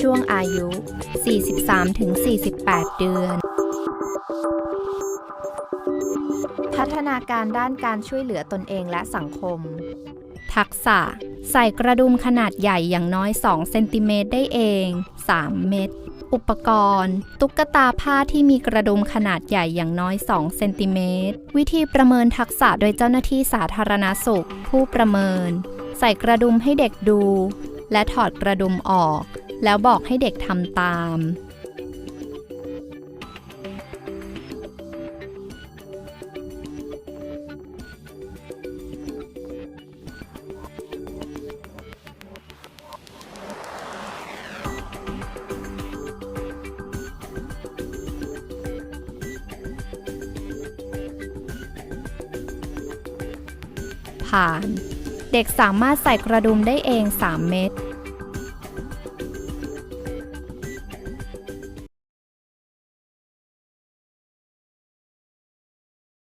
ช่วงอายุ 43-48 เดือน พัฒนาการด้านการช่วยเหลือตนเองและสังคม ทักษะ ใส่กระดุมขนาดใหญ่อย่างน้อย 2 เซนติเมตรได้เอง 3 เม็ดอุปกรณ์ ตุ๊กตาผ้าที่มีกระดุมขนาดใหญ่อย่างน้อย 2 เซนติเมตร วิธีประเมินทักษะโดยเจ้าหน้าที่สาธารณสุข ผู้ประเมิน ใส่กระดุมให้เด็กดู และถอดกระดุมออก แล้วบอกให้เด็กทำตาม ผ่าน เด็กสามารถใส่กระดุมได้เอง 3 เม็ด